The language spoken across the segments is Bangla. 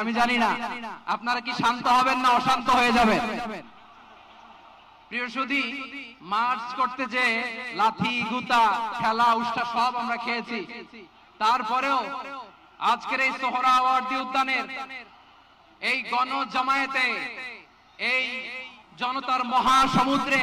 আমি জানি না। আপনারা কি শান্ত হবেন না অশান্ত হয়ে যাবেন? প্রিয় সুধী, মার্চ করতে যে লাথি, গুতা, খেলা, উষ্টা সব আমরা খেয়েছি। তারপরেও আজকের এই উদ্যানের এই গণ জামায়াতে এই জনতার মহাসমুদ্রে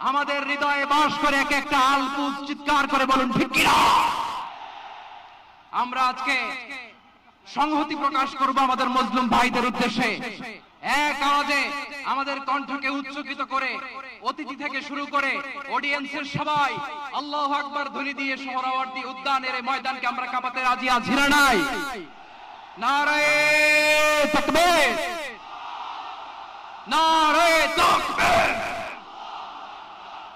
আমাদের হৃদয়ে বাস করে এক একটা আলকুস চিৎকার করে বলুন কিনা? আমরা আজকে সংহতি প্রকাশ করব আমাদের মুসলিম ভাইদের উদ্দেশ্যে। এক আওয়াজে আমাদের কণ্ঠকে উচ্চকিত করে অতিথি থেকে শুরু করে অডিয়েন্সের সবাই আল্লাহ আকবার ধ্বনি দিয়ে সোহরাওয়ার্দী উদ্যানের ময়দানকে আমরা কাঁপাতে রাজি আছি না নাই? নারায়ে তাকবীর! নারায়ে তাকবীর!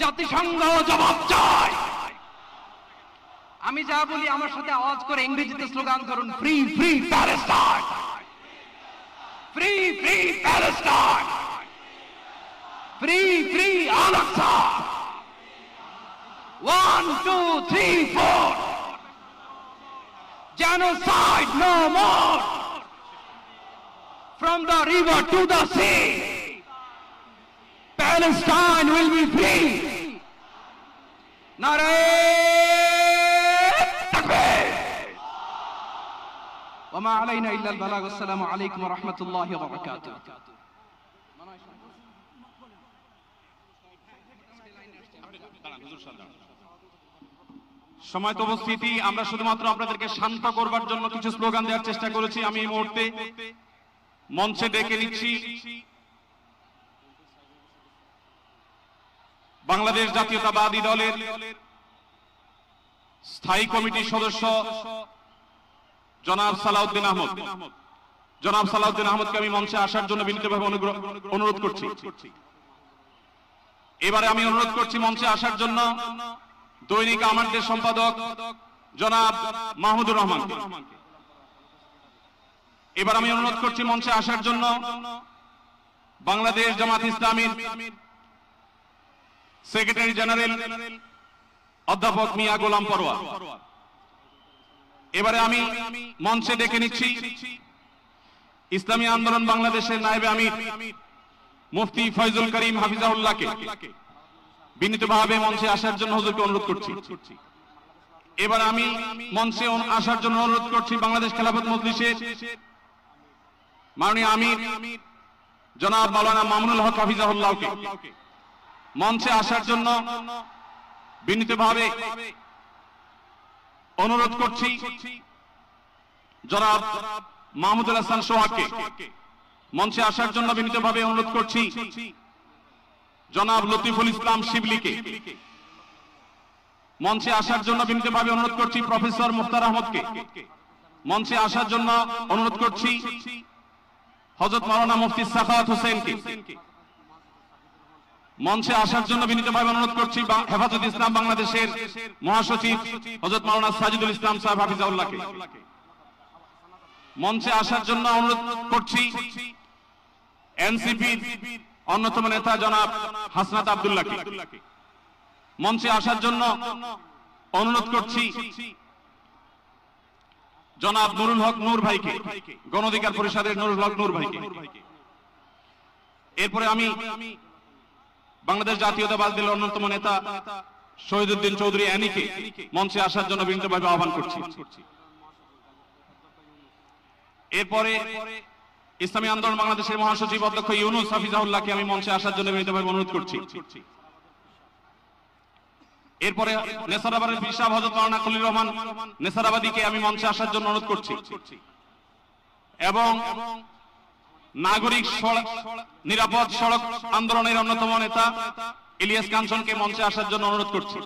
জাতিসংঘ জবাব চায় আমি যা বলি আমার সাথে আওয়াজ করে ইংরেজিতে স্লোগান করুন free free Palestine free free Palestine free free Al Aqsa one two three four genocide no more! From the river to the sea! Palestine will be free নারে তাকবীর وما علينا إلا البلاغ والسلام عليكم ورحمة الله وبركاته সময় উপস্থিতি আমরা শুধুমাত্র আপনাদেরকে শান্ত করবার জন্য কিছু স্লোগান দেওয়ার চেষ্টা করেছি আমি এই মুহূর্তে মঞ্চে ডেকে নিচ্ছি বাংলাদেশ জাতীয়তাবাদী দলের স্থায়ী কমিটির সদস্য জনাব সালাউদ্দিন আহমদ। জনাব সালাউদ্দিন আহমদকে আমি মঞ্চে আসার জন্য বিনীতভাবে অনুগ্রহ- অনুরোধ করছি। এবারে আমি অনুরোধ করছি মঞ্চে আসার জন্য দৈনিক আমাদের সম্পাদক জনাব মাহমুদুর রহমান এবার আমি অনুরোধ করছি মঞ্চে আসার জন্য বাংলাদেশ জামাত ইসলামীর সেক্রেটারি জেনারেল অধ্যাপক মিয়া গোলাম পরোয়া। এবারে আমি মঞ্চে ডেকে নিচ্ছি ইসলামী আন্দোলন বাংলাদেশের নায়েবে আমির মুফতি ফয়জুল করিম হাফিজাউল্লাহকে বিনীতভাবে মঞ্চে আসার জন্য হুজুরকে অনুরোধ করছি। এবার আমি মঞ্চে আসার জন্য অনুরোধ করছি বাংলাদেশ খেলাফত মজলিসের মাননীয় আমির জনাব মাওলানা মামুনুল হক হাফিজাহুল্লাহকে। মঞ্চে আসার জন্য বিনীতভাবে অনুরোধ করছি জনাব মাহমুদুল হাসান সোহাগকে মঞ্চে আসার জন্য বিনীতভাবে অনুরোধ করছি জনাব লতিফুল ইসলাম শিবলিকে মঞ্চে আসার জন্য বিনীতভাবে অনুরোধ করছি প্রফেসর মুখতার আহমদকে মঞ্চে আসার জন্য অনুরোধ করছি হজরত মাওলানা মুফতি সাখাওয়াত হোসেনকে মঞ্চে আসার জন্য বিনীতভাবে অনুরোধ করছি হেফাজত ইসলাম বাংলাদেশের মহাসচিব হজরত মাওলানা সাজিদুল ইসলাম সাহেব হাফিজাউল্লাহকে মঞ্চে আসার জন্য অনুরোধ করছি এনসিপির অন্যতম নেতা জনাব হাসনাত আবদুল্লাহকে। মঞ্চে আসার জন্য অনুরোধ করছি জনাব নুরুল হক নূর ভাইকে গণঅধিকার পরিষদের নুরুল হক নূর ভাইকে। এরপরে আমি বাংলাদেশ জাতীয়তাবাদ দলের অন্যতম নেতা শহীদুদ্দিন চৌধুরী অ্যানিকে মঞ্চে আসার জন্য বিনীতভাবে আহ্বান করছি। এরপরে ইসলামী আন্দোলন বাংলাদেশের মহাসচিব অধ্যক্ষ ইউনুস হাফিজাউল্লাহকে আমি মঞ্চে আসার জন্য বিনীতভাবে অনুরোধ করছি। এরপরে নেসারাবাদের বিশাব হজরত মাওলানা খলিল রহমান নেসারাবাদীকে আমি মঞ্চে আসার জন্য অনুরোধ করছি। এবং নাগরিক নিরাপদ সড়ক আন্দোলনের অন্যতম নেতা ইলিয়াস কাঞ্চনকে মঞ্চে আসার জন্য অনুরোধ করছি।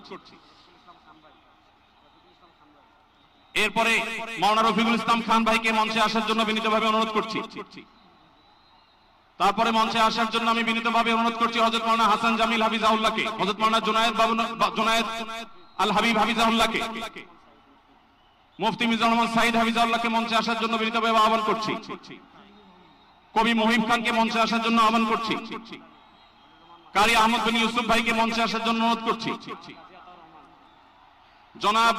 এরপরে মাওলানা রফিকুল ইসলাম খান ভাইকে মঞ্চে আসার জন্য বিনীতভাবে অনুরোধ করছি। তারপরে মঞ্চে আসার জন্য আমি বিনীতভাবে অনুরোধ করছি হজরত মাওলানা হাসান জামিল হাফিজাউল্লাহকে হজরত মাওলানা জুনায়েদ বাবু জুনায়েদ আল হাবিব হাফিজাউল্লাহকে মুফতি মিজানুর রহমান সাইদ হাফিজাউল্লাহকে মঞ্চে আসার জন্য বিনীতভাবে আহ্বান করছি। কবি মহিব খানকে মঞ্চে আসার জন্য আহ্বান করছি। কারি আহমদ বিন ইউসুফ ভাইকে মঞ্চে আসার জন্য অনুরোধ করছি। জনাব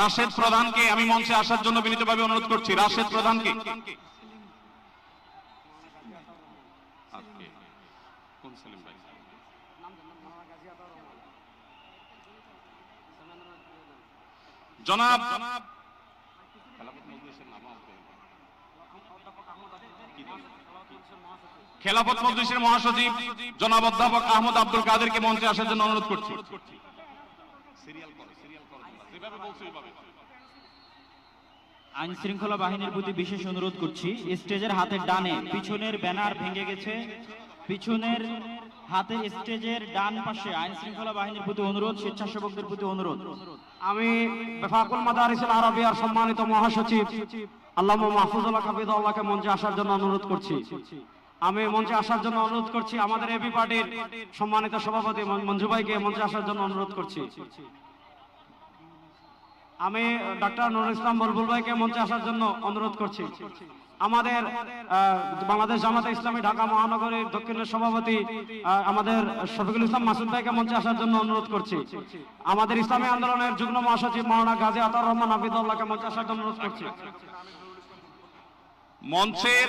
রাশেদ প্রধানকে আমি মঞ্চে আসার জন্য বিনীতভাবে অনুরোধ করছি। রাশেদ প্রধানকে। জনাব খেলাফত মজলিসের মহাসচিব জনাব অধ্যাপক আহমদ আব্দুল কাদেরকে মঞ্চে আসার জন্য অনুরোধ করছি। আইন শৃঙ্খলা বাহিনীর প্রতি বিশেষ অনুরোধ করছি। স্টেজের হাতের ডানে পিছনের ব্যানার ভেঙে গেছে। পিছনের হাতে স্টেজের ডান পাশে আইন শৃঙ্খলা বাহিনীর প্রতি অনুরোধ স্বেচ্ছাসেবকদের প্রতি অনুরোধ। আমি বেফাকুল মাদারিসুল আরবিয়ার সম্মানিত মহাসচিব আল্লামা মাহফুজুল্লাহ হাফিজুল্লাহকে মঞ্চে আসার জন্য অনুরোধ করছি। আমি মঞ্চে আসার জন্য অনুরোধ করছি আমাদের এবি পার্টির সম্মানিত সভাপতি মঞ্জু ভাইকে মঞ্চে আসার জন্য অনুরোধ করছি। আমি ডাক্তার নুরুল ইসলাম বুলবুল ভাইকে মঞ্চে আসার জন্য অনুরোধ করছি। আমাদের বাংলাদেশ জামাতে ইসলামী ঢাকা মহানগরীর দক্ষিণের সভাপতি আমাদের শফিকুল ইসলাম মাসুদ ভাইকে মঞ্চে আসার জন্য অনুরোধ করছি। আমাদের ইসলামী আন্দোলনের যুগ্ম মহাসচিব মৌলানা গাজী আতার রহমান আবিদুল্লাহকে মঞ্চে আসার জন্য অনুরোধ করছি। মঞ্চের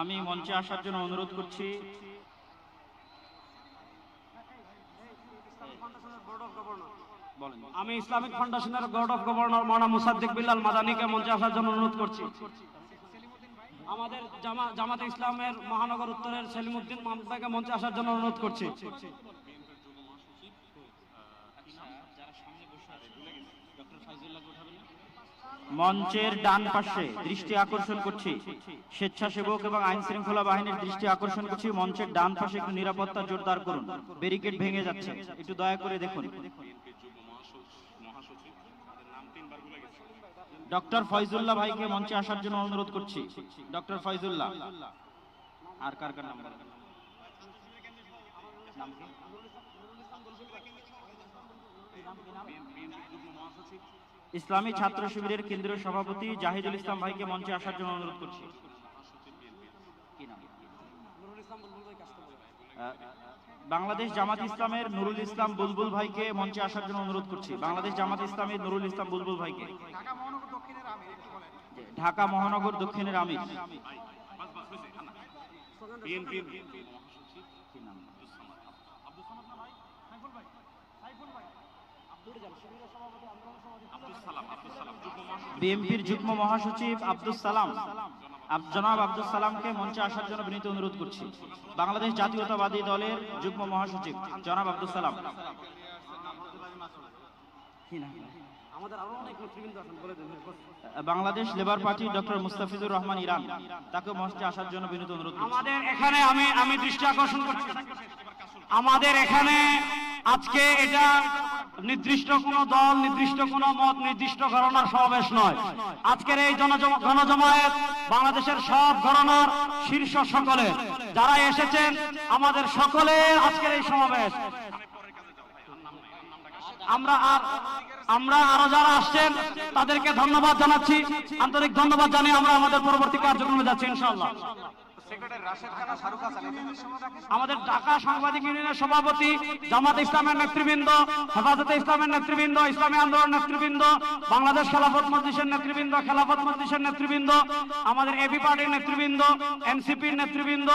আমি মঞ্চে আসার জন্য অনুরোধ করছি। আমি ইসলামিক ফাউন্ডেশনের বোর্ড অফ গভর্নর মানা মুসাদ্দিক বিল্লাল মাদানিকে মঞ্চে আসার জন্য অনুরোধ করছি। আমাদের জামা জামাতে ইসলামের মহানগর উত্তরের সেলিমউদ্দিন মাহমুদ ভাইকে মঞ্চে আসার জন্য অনুরোধ করছি। মঞ্চের ডান পাশে দৃষ্টি আকর্ষণ করছি। স্বেচ্ছাসেবক এবং আইন শৃঙ্খলা বাহিনীর দৃষ্টি আকর্ষণ করছি। মঞ্চের ডান পাশে একটু নিরাপত্তা জোরদার করুন। ব্যারিকেড ভেঙে যাচ্ছে। একটু দয়া করে দেখুন। ডক্টর ফয়জুল্লাহ ভাইকে মঞ্চে আসার জন্য অনুরোধ করছি। ডক্টর ফয়জুল্লাহ। আর কার কার নাম বলেন? নাম কি? ইসলামী ছাত্র শিবিরের কেন্দ্রীয় সভাপতি জাহিদুল ইসলাম ভাইকে মঞ্চে আসার জন্য অনুরোধ করছি বাংলাদেশ জামাত ইসলামের নুরুল ইসলাম বুলবুল ভাইকে মঞ্চে আসার জন্য অনুরোধ করছি বাংলাদেশ জামাত ইসলামের নুরুল ইসলাম বুলবুল ভাইকে ঢাকা মহানগর দক্ষিণের আমির নাম? বিএনপির যুগ্ম মহাসচিব আব্দুল সালাম। জনাব আব্দুল সালামকে মঞ্চে আসার জন্য বিনীত অনুরোধ করছি। বাংলাদেশ জাতীয়তাবাদী দলের যুগ্ম মহাসচিব জনাব Abdul Salam. Bangladesh labour party doctor Mustafizur Rahman Iran তাকে মঞ্চে আসার জন্য বিনীত অনুরোধ করছি। আমাদের এখানে আমি আমি দৃষ্টি আকর্ষণ করছি। আমাদের এখানে আজকে এটা নির্দিষ্ট কোন দল, নির্দিষ্ট কোন মত, নির্দিষ্ট ঘটনার সমাবেশ নয়। আজকের এই গণজমায়েত বাংলাদেশের সব ঘটনার শীর্ষ সকলে, যারা এসেছেন, আমাদের সকলে আজকের এই সমাবেশ। আমরা আর আমরা আরও যারা আসছেন, তাদেরকে ধন্যবাদ জানাচ্ছি। আন্তরিক ধন্যবাদ জানিয়ে আমরা আমাদের পরবর্তী কার্যক্রমে যাচ্ছি, ইনশাআল্লাহ। আমাদের ঢাকা সাংবাদিক ইউনিয়নের সভাপতি জামাত ইসলামের নেতৃবৃন্দ, হেফাজতে ইসলামের নেতৃবৃন্দ, ইসলামী আন্দোলন নেতৃবৃন্দ, বাংলাদেশ খেলাফত মজলিসের নেতৃবৃন্দ, খেলাফত মজলিসের নেতৃবৃন্দ, আমাদের এবি পার্টির নেতৃবৃন্দ, এনসিপির নেতৃবৃন্দ,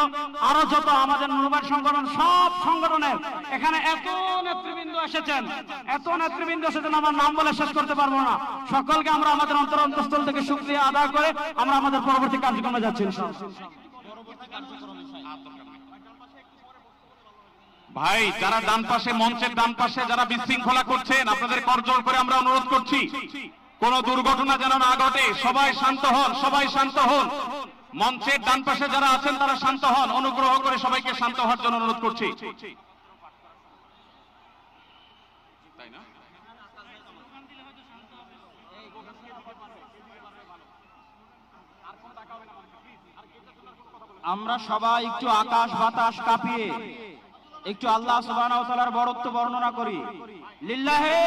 আরও যত আমাদের নুরবাদ সংগঠন, সব সংগঠনের এখানে এত নেতৃবৃন্দ এসেছেন, এত নেতৃবৃন্দ এসেছেন, আমার নাম বলে শেষ করতে পারব না সকলকে আমরা আমাদের অন্তর অন্তঃস্থল থেকে শুক্রিয়া আদায় করে আমরা আমাদের পরবর্তী কার্যক্রমে যাচ্ছি, ইনশাআল্লাহ। ভাই, যারা ডান পাশে মঞ্চের ডান পাশে যারা বিশৃঙ্খলা করছেন, আপনাদের করজোর করে আমরা অনুরোধ করছি, কোন দুর্ঘটনা যেন না ঘটে, সবাই শান্ত হন, সবাই শান্ত হন। মঞ্চের ডান পাশে যারা আছেন, তারা শান্ত হন। অনুগ্রহ করে সবাইকে শান্ত হওয়ার জন্য অনুরোধ করছি। আমরা সবাই একটু আকাশ বাতাস কাঁপিয়ে একটু আল্লাহ তাআলার বড়ত্ব বর্ণনা করি। লিল্লাহে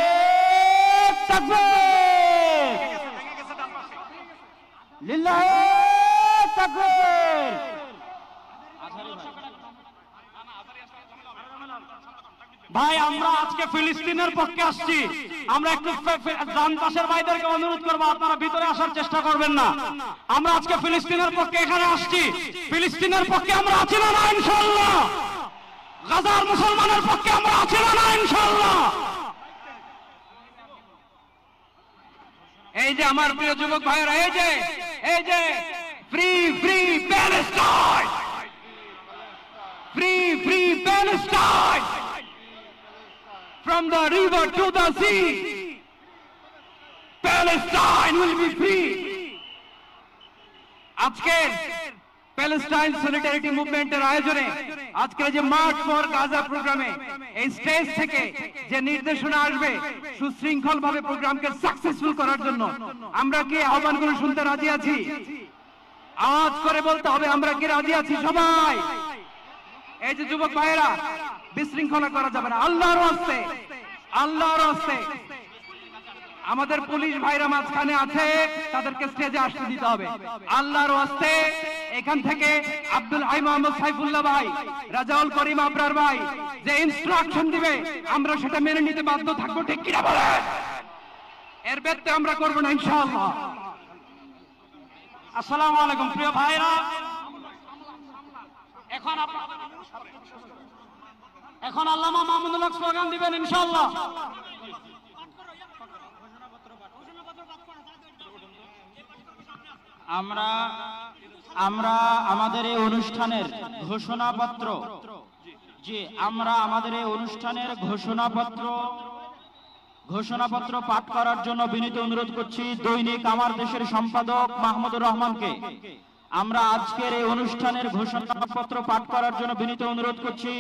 ভাই, আমরা আজকে ফিলিস্তিনের পক্ষে আসছি। আমরা একটু ফে- ভাইদেরকে অনুরোধ করব, আপনারা ভিতরে আসার চেষ্টা করবেন না। আমরা আজকে ফিলিস্তিনের পক্ষে এখানে আসছি। ফিলিস্তিনের পক্ষে আমরা আছি না না ইনশাল্লাহ গাজার মুসলমানের পক্ষে আমরা আছি না না ইনশাল্লাহ এই যে আমার প্রিয় যুবক ভাইয়েরা, এই যে এই যে free free Palestine free free Palestine from the river to the sea. Palestine will be free. আজকের প্যালেস্টাইন সলিডারিটি মুভমেন্টের আয়োজনে আজকের যে মার্চ ফর গাজা প্রোগ্রামে এই স্টেজ থেকে যে নির্দেশনা আসবে সুশৃঙ্খল ভাবে প্রোগ্রামকে সাকসেসফুল করার জন্য, আমরা কি আহ্বানগুলো শুনতে রাজি আছি? আওয়াজ করে বলতে হবে, আমরা কি রাজি আছি সবাই? এই যে যুবক ভাইয়েরা বিশৃঙ্খলা করা যাবে না। আল্লাহর হস্তে আল্লাহর হস্তে আমাদের পুলিশ ভাইরা মাঝখানে আছে, তাদেরকে স্টেজে আসতে দিতে হবে। আল্লাহর হস্তে এখান থেকে আব্দুল হাই মোহাম্মদ সাইফুল্লাহ ভাই, রাজাউল করিম আবরার ভাই, যে ইনস্ট্রাকশন দিবে, আমরা সেটা মেনে নিতে বাধ্য থাকব, ঠিক কিনা বলেন? এর ব্যত্যয় আমরা করব না, ইনশাআল্লাহ। আসসালামু আলাইকুম, প্রিয় ভাইরা। এখন আপ- এখন আল্লামা মাহমুদুল হক স্লোগান দিবেন, ইনশাআল্লাহ। আমরা আমরা আমাদের এই অনুষ্ঠানের ঘোষণাপত্র, জি, আমরা আমাদের এই অনুষ্ঠানের ঘোষণাপত্র ঘোষণাপত্র পাঠ করার জন্য বিনীত অনুরোধ করছি দৈনিক আমার দেশের সম্পাদক মাহমুদুর রহমানকে। আমরা আজকের এই অনুষ্ঠানের ঘোষণাপত্র পাঠ করার জন্য বিনীত অনুরোধ করছি।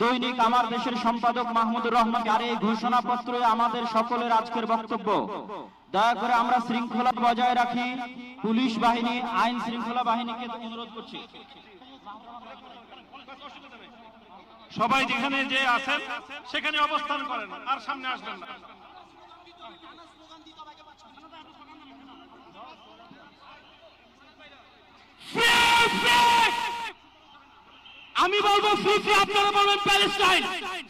দৈনিক আমার দেশের সম্পাদক মাহমুদুর রহমান আর এই ঘোষণাপত্র আমাদের সকলের আজকের বক্তব্য। দয়া করে আমরা শৃঙ্খলা বজায় রাখি। পুলিশ বাহিনী আইন শৃঙ্খলা বাহিনীকে অনুরোধ করছি। সবাই যেখানে যে আছেন সেখানে অবস্থান করেন আর সামনে আসবেন না। আমি বলব ফ্রি ফ্রি আপনারা বলবেন Palestine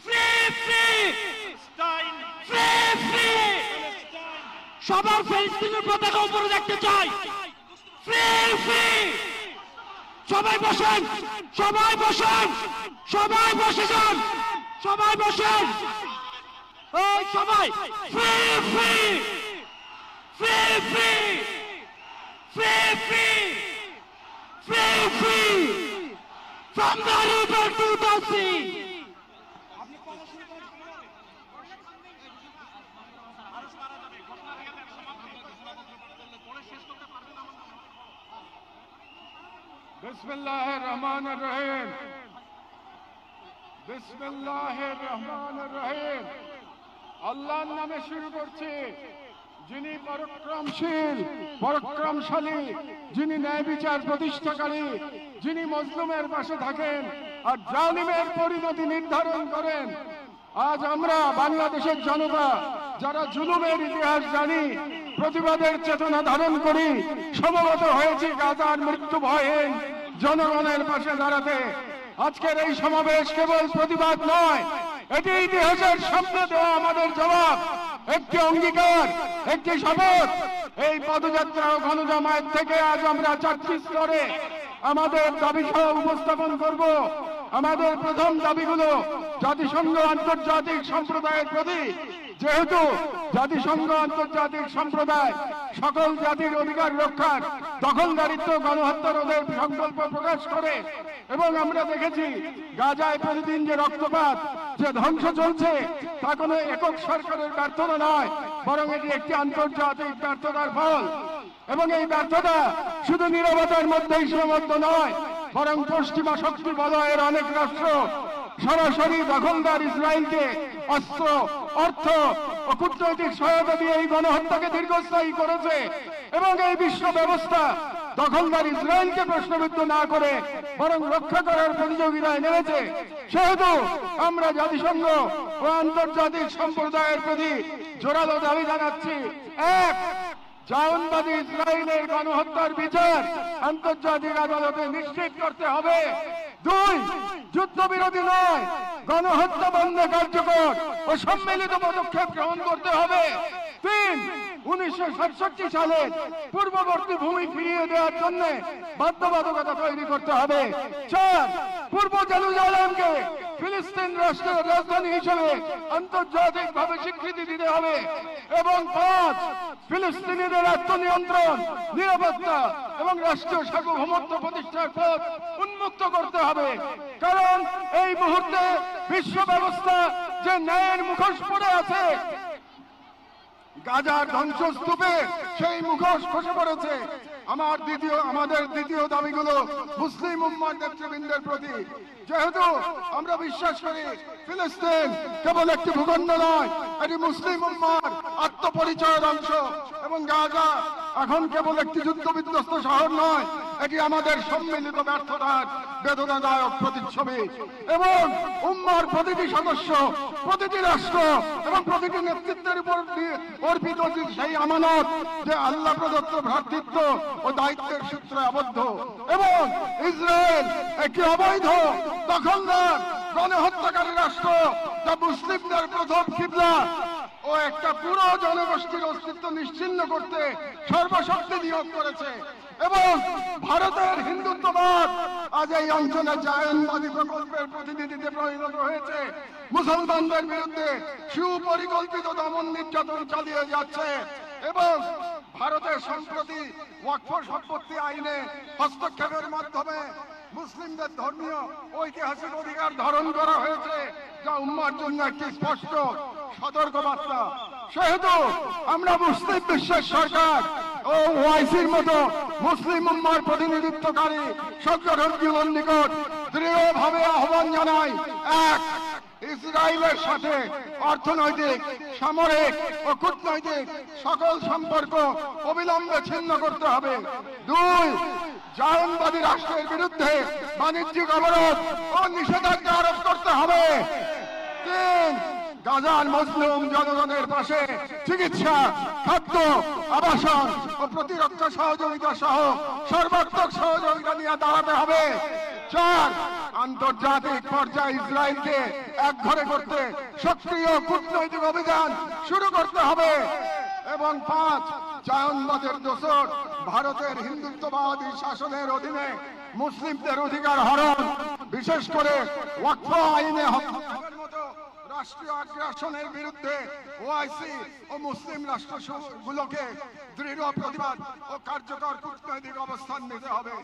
free free free free সবার ফিলিস্তিনের পতাকা উপরে দেখতে চাই। ফ্রি ফ্রি সবাই বসেন সবাই বসেন, সবাই বসে যান, সবাই বসেন। ওই সবাই free free free free free free free free from the river. বিসমিল্লাহির রহমানির রহিম। বিসমিল্লাহির রহমানির রহিম। আল্লাহর নামে শুরু করছি। যিনি পরাক্রমশীল, পরাক্রমশালী, যিনি ন্যায় বিচার প্রতিষ্ঠাকারী, যিনি মজলুমের পাশে থাকেন আর জালিমের পরিণতি নির্ধারণ করেন, আজ আমরা বাংলাদেশের জনতা, যারা জুলুমের ইতিহাস জানি, প্রতিবাদের চেতনা ধারণ করি, সমবেত হয়েছি গাজার মৃত্যু ভয়হীন জনগণের পাশে দাঁড়াতে। আজকের এই সমাবেশ কেবল প্রতিবাদ নয়, এটি ইতিহাসের সামনে দেওয়া আমাদের জবাব। একটি অঙ্গীকার, একটি শপথ। এই পদযাত্রা ও গণজামায়াত থেকে আজ আমরা চারটি স্তরে আমাদের দাবি সহ উপস্থাপন করব। আমাদের প্রথম দাবিগুলো জাতিসংঘ আন্তর্জাতিক সম্প্রদায়ের প্রতি যেহেতু জাতিসংঘ আন্তর্জাতিক সম্প্রদায়, সকল জাতির অধিকার রক্ষার দখলদারিত্ব, গণহত্যা রোধের সংকল্প প্রকাশ করে, এবং আমরা দেখেছি গাজায় প্রতিদিন যে রক্তপাত, যে ধ্বংস চলছে, তা কোনো একক সরকারের ব্যর্থতা নয়, বরং এটি একটি আন্তর্জাতিক ব্যর্থতার ফল। এবং এই ব্যর্থতা শুধু নিরবতার মধ্যেই সীমাবদ্ধ নয়, বরং পশ্চিমা শক্তি বলয়ের অনেক রাষ্ট্র সরাসরি দখলদার ইসরায়েলকে অস্ত্র, অর্থ ও কূটনৈতিক সহায়তা দিয়ে এই গণহত্যাকে দীর্ঘস্থায়ী করেছে এবং এই বিশ্ব ব্যবস্থা দখলদার ইসরায়েলকে প্রশ্নবিদ্ধ না করে বরং রক্ষা করার প্রতিযোগিতায় নেমেছে। সেহেতু আমরা জাতিসংঘ ও আন্তর্জাতিক সম্প্রদায়ের প্রতি জোরালো দাবি জানাচ্ছি। এক জাউনবাদী ইসরায়েলের গণহত্যার বিচার আন্তর্জাতিক আদালতে নিশ্চিত করতে হবে। দুই যুদ্ধবিরোধী নয়, গণহত্যা বন্ধে কার্যকর ও সম্মিলিত পদক্ষেপ গ্রহণ করতে হবে। তিন, উনিশশো সাতষট্টি সালে পূর্ববর্তী ভূমি ফিরিয়ে দেওয়ার জন্য বাধ্যবাধকতা তৈরি করতে হবে। চার, পূর্ব জেরুজালেমকে ফিলিস্তিন রাষ্ট্রের রাজধানী হিসেবে আন্তর্জাতিক ভাবে স্বীকৃতি দিতে হবে এবং পাঁচ, ফিলিস্তিনিদের আত্মনিয়ন্ত্রণ, নিরাপত্তা এবং রাষ্ট্রীয় সার্বভৌমত্ব প্রতিষ্ঠার পথ উন্মুক্ত করতে হবে। কারণ এই মুহূর্তে বিশ্ব ব্যবস্থা যে ন্যায়ের মুখোশ পড়ে আছে, গাজার ধ্বংসস্তূপে সেই মুখোশ খসে পড়েছে। আমার দ্বিতীয়, আমাদের দ্বিতীয় দাবিগুলো মুসলিম উম্মার নেতৃবৃন্দের প্রতি। যেহেতু আমরা বিশ্বাস করি ফিলিস্তিন কেবল একটি ভূখণ্ড নয়, এটি মুসলিম উম্মার আত্মপরিচয়ের অংশ। এবং গাজা এখন কেবল একটি যুদ্ধ বিধ্বস্ত শহর নয় এটি আমাদের সম্মিলিত ব্যর্থতার বেদনাদায়ক প্রতিচ্ছবি। এবং উম্মার প্রতিটি সদস্য, প্রতিটি রাষ্ট্র এবং প্রতিটি নেতৃত্বের উপর অর্পিত সেই আমানত, যে আল্লাহ প্রদত্ত ভ্রাতৃত্ব ও দায়িত্বের সূত্রে আবদ্ধ। এবং ইসরায়েল একটি অবৈধ, দখলদার, গণহত্যাকারী রাষ্ট্র, যা মুসলিমদের প্রথম কিবলা। ও একটা পুরো জনগোষ্ঠীর অস্তিত্ব নিশ্চিন্ন করতে সর্বশক্তি নিয়োগ করেছে। এবং ভারতের হিন্দুত্ববাদ আজ এই অঞ্চলে জায়নবাদী প্রকল্পের প্রতিনিধিতে পরিণত হয়েছে। মুসলমানদের বিরুদ্ধে সুপরিকল্পিত দমন নির্যাতন চালিয়ে যাচ্ছে এবং ভারতের সম্প্রতি ওয়াকফ সম্পত্তি আইনে হস্তক্ষেপের মাধ্যমে মুসলিমদের ধর্মীয় ঐতিহাসিক অধিকার ধারণ করা হয়েছে, যা উম্মার জন্য একটি স্পষ্ট সতর্কবার্তা। সেহেতু আমরা মুসলিম বিশ্বের সরকার ও ওয়াইসির মতো মুসলিম উম্মার প্রতিনিধিত্বকারী সংগঠনগুলোর নিকট দৃঢ়ভাবে আহ্বান জানাই, এক, ইসরায়েলের সাথে অর্থনৈতিক, সামরিক ও কূটনৈতিক সকল সম্পর্ক অবিলম্বে ছিন্ন করতে হবে। দুই জায়নবাদী রাষ্ট্রের বিরুদ্ধে বাণিজ্যিক অবরোধ ও নিষেধাজ্ঞা আরোপ করতে হবে। তিন গাজার মজলুম জনগণের পাশে চিকিৎসা, খাদ্য, আবাসন ও প্রতিরক্ষা সহযোগিতা সহ সর্বাত্মক সহযোগিতা নিয়ে দাঁড়াতে হবে। চার, আন্তর্জাতিক পর্যায়ে ইসরায়েলকে এক ঘরে করতে সক্রিয় কূটনৈতিক অভিযান শুরু করতে হবে। এবং পাঁচ, জায়নবাদের দোসর, ভারতের হিন্দুত্ববাদী শাসনের অধীনে মুসলিমদের অধিকার হরণ, বিশেষ করে ওয়াকফ আইনে মতো রাষ্ট্রীয় আগ্রাসনের বিরুদ্ধে ওআইসি ও মুসলিম রাষ্ট্রগুলোকে দৃঢ় প্রতিবাদ ও কার্যকর কূটনৈতিক অবস্থান নিতে হবে।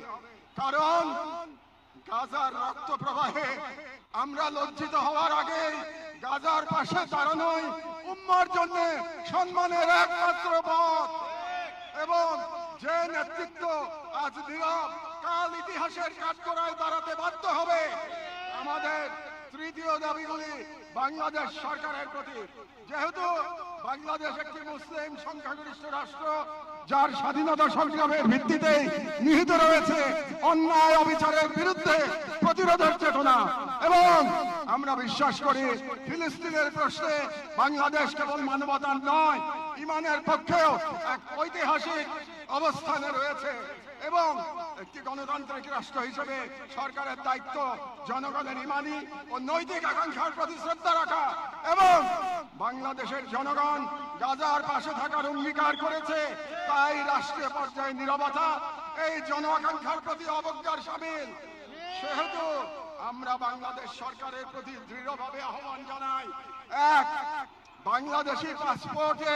কারণ গাজার রক্ত প্রবাহে আমরা লজ্জিত হওয়ার আগে গাজার পাশে দাঁড়ানোই উম্মার জন্য সম্মানের একমাত্র পথ। এবং যে নেতৃত্ব আজ নীরব, কাল ইতিহাসের কাজ কাঠগড়ায় দাঁড়াতে বাধ্য হবে, আমাদের তৃতীয় দাবিগুলি বাংলাদেশ সরকারের প্রতি। যেহেতু বাংলাদেশ একটি মুসলিম সংখ্যাগরিষ্ঠ রাষ্ট্র, যার স্বাধীনতা সংগ্রামের ভিত্তিতে নিহিত রয়েছে অন্যায় অবিচারের বিরুদ্ধে প্রতিরোধের চেতনা এবং আমরা বিশ্বাস করি ফিলিস্তিনের প্রশ্নে বাংলাদেশ কেবল মানবতার নয়, ইমানের পক্ষেও এক ঐতিহাসিক অবস্থানে রয়েছে এবং একটি গণতান্ত্রিক রাষ্ট্র হিসেবে সরকারের দায়িত্ব, জনগণের ইমানি ও নৈতিক আকাঙ্ক্ষার প্রতি শ্রদ্ধা রাখা এবং বাংলাদেশের জনগণ গাজার পাশে থাকার অঙ্গীকার করেছে, তাই রাষ্ট্রীয় পর্যায়ে নিরবতা, এই জন আকাঙ্ক্ষার প্রতি অবজ্ঞার সামিল। সেহেতু আমরা বাংলাদেশ সরকারের প্রতি দৃঢ়ভাবে আহ্বান জানাই, এক, বাংলাদেশি পাসপোর্টে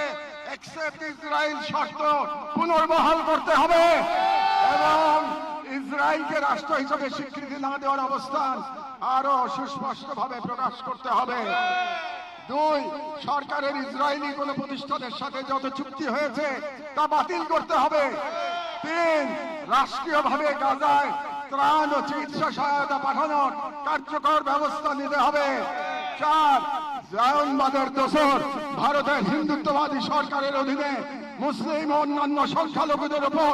একসেপ্ট ইসরায়েল শর্ত পুনর্বহাল করতে হবে। এবং ইসরায়েলকে রাষ্ট্র হিসেবে স্বীকৃতি না দেওয়ার অবস্থান আরও সুস্পষ্টভাবে প্রকাশ করতে হবে। দুই, সরকারের ইসরায়েলি কোন প্রতিষ্ঠানের সাথে যত চুক্তি হয়েছে তা বাতিল করতে হবে। তিন, রাষ্ট্রীয়ভাবে গাজায় ত্রাণ ও চিকিৎসা সহায়তা পাঠানোর কার্যকর ব্যবস্থা নিতে হবে। চার, জায়নবাদের দোসর ভারতের হিন্দুত্ববাদী সরকারের অধীনে মুসলিম ও অন্যান্য সংখ্যালঘুদের উপর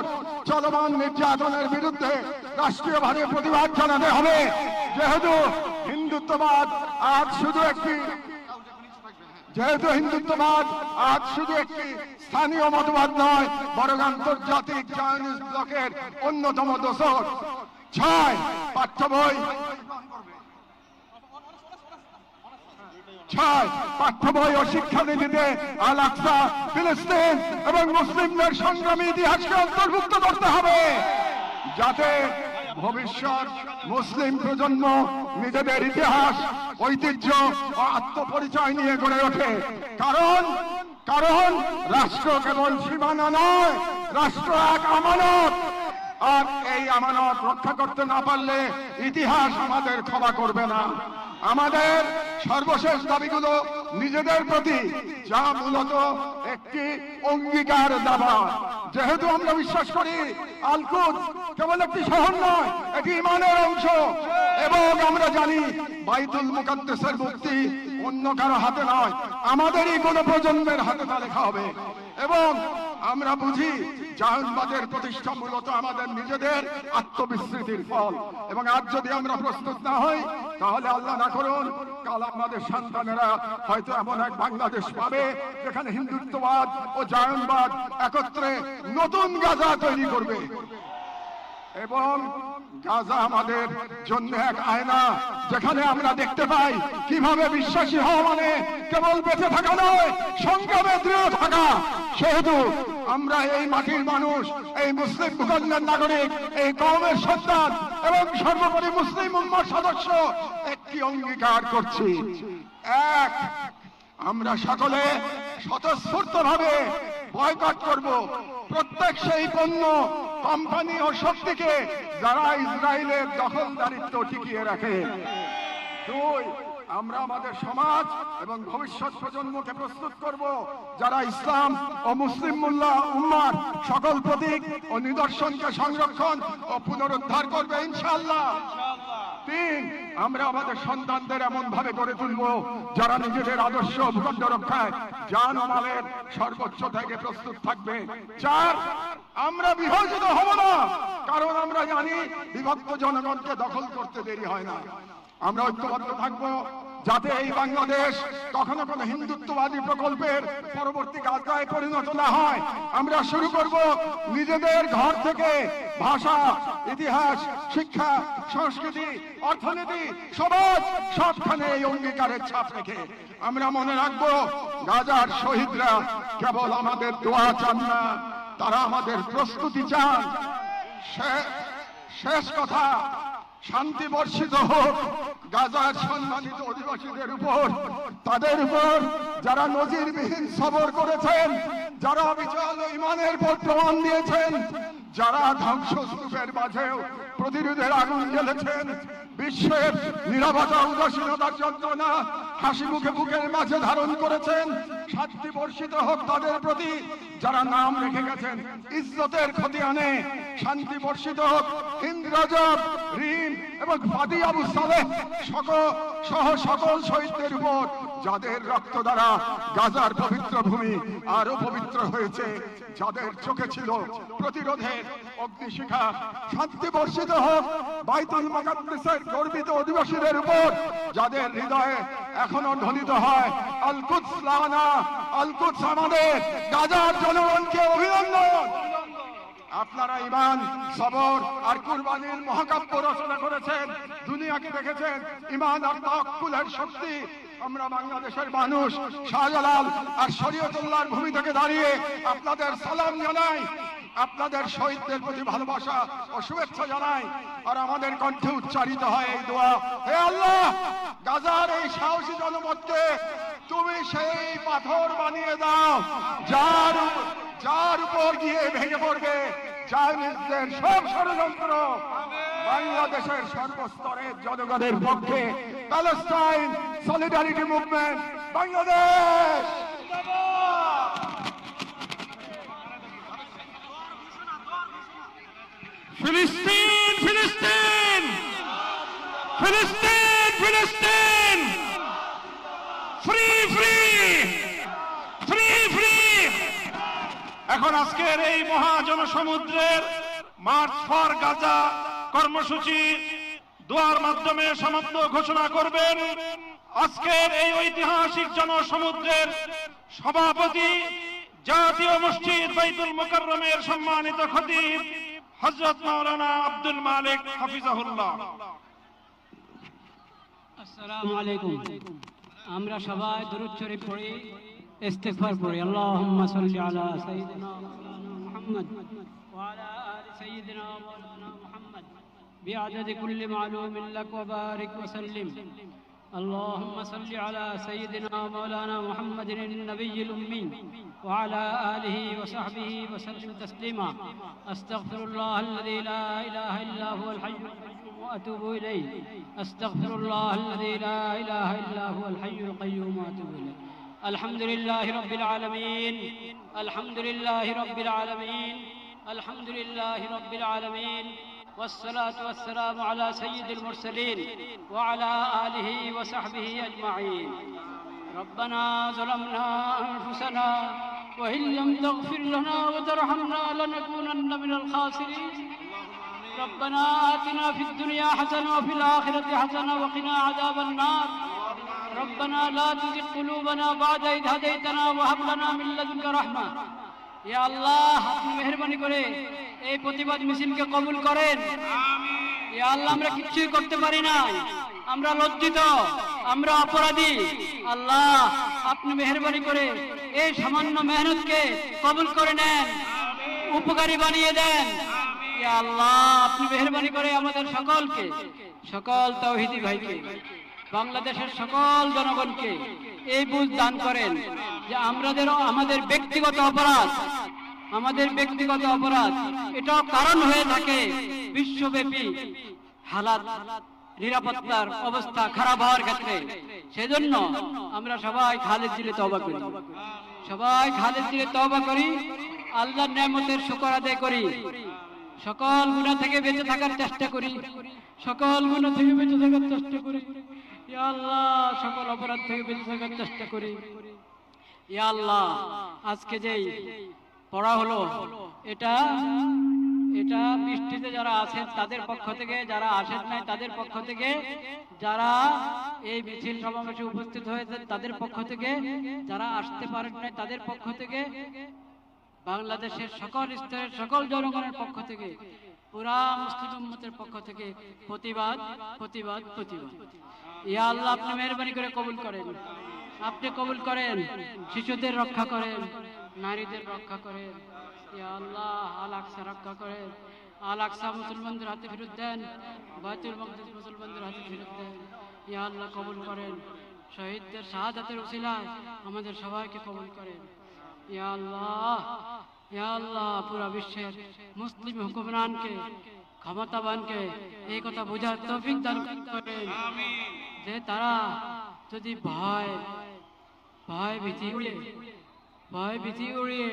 চলমান নির্যাতনের বিরুদ্ধে রাষ্ট্রীয়ভাবে প্রতিবাদ জানাতে হবে। যেহেতু হিন্দুত্ববাদ আজ শুধু একটি যেহেতু হিন্দুত্ববাদ আজ শুধু একটি স্থানীয় মতবাদ নয়, বরং আন্তর্জাতিক চাইনিজ ব্লকের অন্যতম দোষর। ছয় পাঠ্য বই ছয় পাঠ্য বই ও শিক্ষানীতিতে আল আকসা ফিলিস্তিন এবং মুসলিমদের সংগ্রামী ইতিহাসকে অন্তর্ভুক্ত করতে হবে। যাতে ভবিষ্যৎ মুসলিম প্রজন্ম নিজেদের ইতিহাস, ঐতিহ্য ও আত্মপরিচয় নিয়ে গড়ে ওঠে। কারণ কারণ, রাষ্ট্র কেবল সীমানা নয়, রাষ্ট্র এক আমানত। আর এই আমানত রক্ষা করতে না পারলে ইতিহাস আমাদের ক্ষমা করবে না। আমাদের সর্বশেষ দাবিগুলো নিজেদের প্রতি যা মূলত একটি অঙ্গীকার দাবা। যেহেতু আমরা বিশ্বাস করি আলকুদ কেবল একটি শহর নয়, এটি ইমানের অংশ। এবং আমরা জানি বাইতুল মুকাদ্দেসের মুক্তি অন্য কারও হাতে নয়, আমাদেরই কোন প্রজন্মের হাতে তা লেখা হবে। এবং আমরা বুঝি জাহানবাদের প্রতিষ্ঠা মূলত আমাদের নিজেদের আত্মবিস্মৃতির ফল। এবং আজ যদি আমরা প্রস্তুত না হই, তাহলে আল্লাহ না করুন, কাল আমাদের সন্তানেরা হয়তো এমন এক বাংলাদেশ পাবে, যেখানে হিন্দুত্ববাদ ও জায়নবাদ একত্রে নতুন গাজা তৈরি করবে। এবং গাজা আমাদের জন্য এক আয়না যেখানে আমরা দেখতে পাই কীভাবে বিশ্বাসী হওয়া মানে কেবল বেঁচে থাকা নয়, সংগ্রামে দৃঢ় থাকা। সেহেতু আমরা এই মাটির মানুষ, এই মুসলিম ভূখণ্ডের নাগরিক, এই কমের সন্তান এবং সর্বোপরি মুসলিম উম্মার সদস্য একটি অঙ্গীকার করছি। এক, আমরা সকলে স্বতঃস্ফূর্ত ভাবে বয়কট করব। প্রত্যেক সেই পণ্য, কোম্পানি ও শক্তিকে যারা ইসরায়েলের দখলদারিত্ব টিকিয়ে রাখে। দুই, আমরা আমাদের সমাজ এবং ভবিষ্যৎ প্রজন্মকে প্রস্তুত করব, যারা ইসলাম ও মুসলিম মুল্লা উম্মার সকল প্রতীক ও নিদর্শনকে সংরক্ষণ ও পুনরুদ্ধার করবে, ইনশাআল্লাহ। তিন, আমরা আমাদের সন্তানদের এমন ভাবে গড়ে যারা নিজেদের আদর্শ ভূখণ্ড রক্ষায় যান আমাদের সর্বোচ্চ থেকে প্রস্তুত থাকবে। চার, আমরা বিভাজিত হব না, কারণ আমরা জানি বিভক্ত জনগণকে দখল করতে দেরি হয় না। আমরা ঐক্যবদ্ধ থাকব যাতে এই বাংলাদেশ কখনো কোনো হিন্দুত্ববাদী প্রকল্পের পরবর্তী গাছগায় পরিণত না হয়। আমরা শুরু করব নিজেদের ঘর থেকে। ভাষা, ইতিহাস, শিক্ষা, সংস্কৃতি, অর্থনীতি, সমাজ, সবখানে এই অঙ্গীকারের ছাপ রেখে আমরা মনে রাখব গাজার শহীদরা কেবল আমাদের দোয়া চান না, তারা আমাদের প্রস্তুতি চান। শেষ কথা শান্তি বর্ষিত হোক, গাজার সম্মানিত অধিবাসীদের উপর, তাদের উপর যারা নজিরবিহীন সবর করেছেন, যারা বিচল ইমানের পর প্রমাণ দিয়েছেন, যারা ধ্বংসস্তূপের মাঝেও প্রতিরোধের আগুন জ্বেলেছেন। বিশ্বের নিরাপত্তা উদাসীনতার যন্ত্রণা হাসি মুখে বুকের মাঝে ধারণ করেছেন। শান্তি বর্ষিত হোক তাদের প্রতি, যারা নাম রেখে গেছেন। ইজ্জতের ক্ষতি আনে শান্তি বর্ষিত হোক। হিন্দ রজব রিম এবং ফাদি আবু সকল সহ সকল শহীদদের উপর যাদের রক্ত দ্বারা গাজার পবিত্র ভূমি আরও পবিত্র হয়েছে, যাদের চোখে ছিল প্রতিরোধের অগ্নিশিখা, শান্তি বর্ষিত হোক, বাইতুল মাকাদ্দেসের গর্বিত অধিবাসীদের উপর যাদের হৃদয়ে এখনও ধ্বনিত হয় আলকুৎস লানা আলকুৎস আমাদের গাজার জনগণকে অভিনন্দন। আপনারা ইমান সবর আর কুরবানির মহাকাব্য রচনা করেছেন, দুনিয়াকে দেখেছেন ইমান আর তাকুলের শক্তি আমরা বাংলাদেশের মানুষ, শাহজালাল আর শরীয়তুল্লাহর ভূমি থেকে দাঁড়িয়ে আপনাদের সালাম জানাই, আপনাদের শহীদদের প্রতি ভালোবাসা ও শুভেচ্ছা জানাই, আর আমাদের কণ্ঠে উচ্চারিত হয় এই দোয়া। হে আল্লাহ, গাজার এই সাহসী জনপদকে তুমি সেই পাথর বানিয়ে দাও, যার যার উপর গিয়ে ভেঙে পড়বে চাইনিজদের সব ষড়যন্ত্র। বাংলাদেশের সর্বস্তরের জনগণের পক্ষে প্যালেস্টাইন সলিডারিটি মুভমেন্ট বাংলাদেশ! ফিলিস্তিন ফিলিস্তিন! ফিলিস্তিন ফিলিস্তিন! Free free! Free free! এখন আজকের এই মহাজনসমুদ্রের মার্চ ফর গাজা কর্মসূচি দোয়ার মাধ্যমে সমাপ্ত ঘোষণা করবেন। আজকের এই ঐতিহাসিক জনসমুদ্রের সভাপতি জাতীয় মসজিদ বাইতুল মোকাররমের সম্মানিত খতিব হজরত মাওলানা আব্দুল মালিক হাফিজাহুল্লাহ। আসসালামু আলাইকুম। আমরা সবাই দুরূদ শরীফ পড়ি, ইস্তিগফার পড়ি। আল্লাহুম্মা সাল্লি আলা সাইয়্যিদিনা মুহাম্মদ ওয়া আলা আলি সাইয়্যিদিনা بعدد كل معلوم لك وبارك وسلم. اللهم صل على سيدنا مولانا محمد النبي الأمي وعلى آله وصحبه وسلم تسليما. أستغفر الله الذي لا إله إلا هو الحي القيوم وأتوب إليه. أستغفر الله الذي لا إله إلا هو الحي القيوم وأتوب إليه. الحمد لله رب العالمين. الحمد لله رب العالمين. الحمد لله رب العالمين. والصلاة والسلام على سيد المرسلين وعلى آله وصحبه أجمعين. ربنا ظلمنا أنفسنا وإن لم تغفر لنا وترحمنا لنكونن من الخاسرين. ربنا آتنا في الدنيا حسنة وفي الآخرة حسنة وقنا عذاب النار. ربنا لا تزغ قلوبنا بعد إذ هديتنا وهب لنا من لدنك رحمة. ইয়া আল্লাহ আপনি মেহরবানি করে এই প্রতিবাদ মিছিলকে কবুল করেন। ইয়া আল্লাহ আমরা কিচ্ছুই করতে পারি না। আমরা লজ্জিত আমরা অপরাধী। আল্লাহ আপনি মেহরবানি করে এই সামান্য মেহনতকে কবুল করে নেন উপকারী বানিয়ে দেন। ইয়া আল্লাহ আপনি মেহরবানি করে আমাদের সকলকে সকল তৌহিদি ভাইকে বাংলাদেশের সকল জনগণকে এই বুঝ দান করেন যে আমাদের আমাদের ব্যক্তিগত অপরাধ, আমাদের ব্যক্তিগত অপরাধ, এটাও কারণ হয়ে থাকে বিশ্বব্যাপী হালাত, নিরাপত্তার অবস্থা খারাপ হওয়ার ক্ষেত্রে। সেজন্য আমরা সবাই খালেদ দিলে তবা করি। সবাই খালেদ দিলে তবা করি, আল্লাহর নিয়ামতের শুকর আদায় করি। সকল গুণা থেকে বেঁচে থাকার চেষ্টা করি। সকল গুণা থেকে বেঁচে থাকার চেষ্টা করি। সকল অপরাধ থেকে বেঁচে থাকার চেষ্টা করি। ইয়া আল্লাহ, আজকে যেই পড়া হলো, এটা এটা বৃষ্টিতে যারা আছেন তাদের পক্ষ থেকে, যারা আসেন নাই তাদের পক্ষ থেকে, যারা এই মিছিল সমাবেশে উপস্থিত হয়েছেন তাদের পক্ষ থেকে, যারা আসতে পারেন নাই তাদের পক্ষ থেকে, বাংলাদেশের সকল স্তরের সকল জনগণের পক্ষ থেকে পুরা মুসলিম উম্মতের পক্ষ থেকে প্রতিবাদ প্রতিবাদ প্রতিবাদ। ইয়া আল্লাহ, আপনি মেহরবানি করে কবুল করেন। আপনি কবুল করেন, শিশুদের রক্ষা করেন, নারীদের রক্ষা করেন। ইয়া আল্লাহ আল আকসা রক্ষা করেন। আল আকসা মুসলমানদের হাতে ফেরত দেন, বাইতুল মকদিস মুসলমানদের হাতে ফেরত দেন। ইয়া আল্লাহ, কবুল করেন। শহীদদের শাহাদাতের উসিলায় আমাদের সবাইকে কবুল করেন। ইয়া আল্লাহ আল্লাহ, পুরা বিশ্বের মুসলিম হুকুমরানকে, ক্ষমতাবানকে এই কথা বোঝার তৌফিক দান করেন। যে তারা যদি ভয় ভয় ভীতি উড়িয়ে ভয় ভীতি উড়িয়ে